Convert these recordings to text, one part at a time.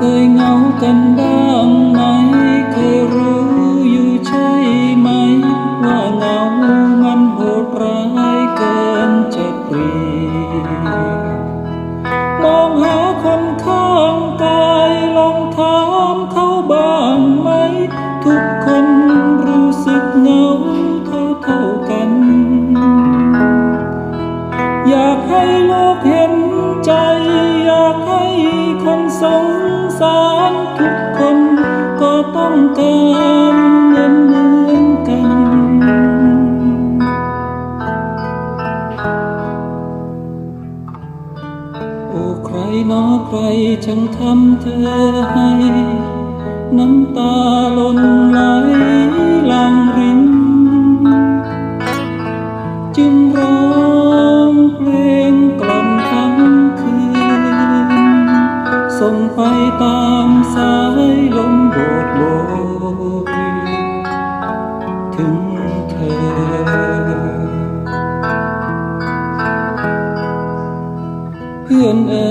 เคยเนอใครช่างทำเธอให้ น้ำตาหล่นไหลหลังริน จึงร้องเพลงกล่อมทั้งคืน ส่งไปตามสายลมโบกโบยถึงเธอเพื่อนเอ๋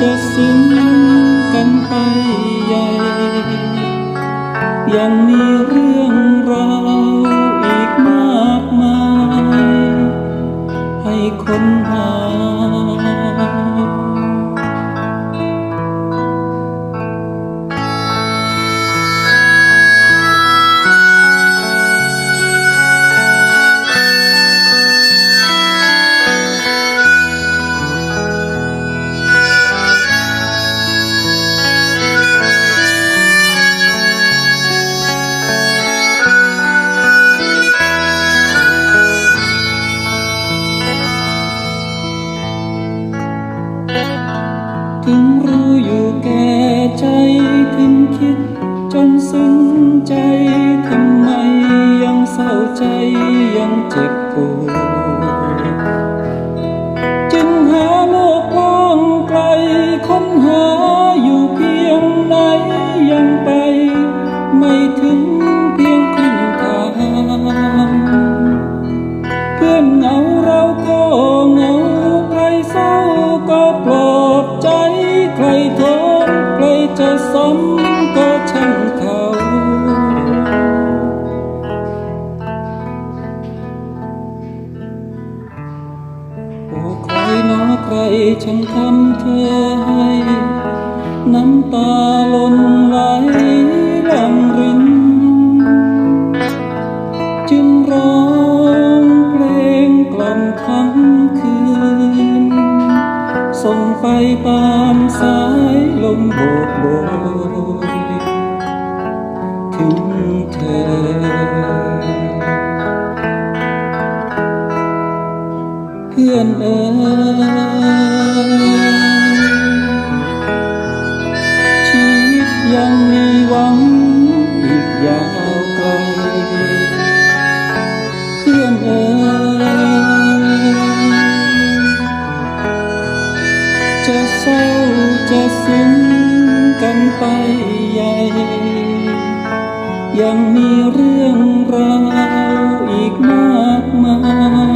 จะซึ้งกันไปใหญ่ ยังมีเรื่องราวอีกมากมาย ให้ค้นหา จนซึ้งใจทำไมยังเศร้าใจยังเจ็บปวด ฉันทำเธอให้ น้ำตาล้นไหลลำริน จึงร้องเพลงกล่อมทั้งคืน ส่งไฟตามสายลมโบกโบยถึงเธอ เพื่อนเอ๋ ไปใหญ่ ยังมีเรื่องราวอีกมากมาย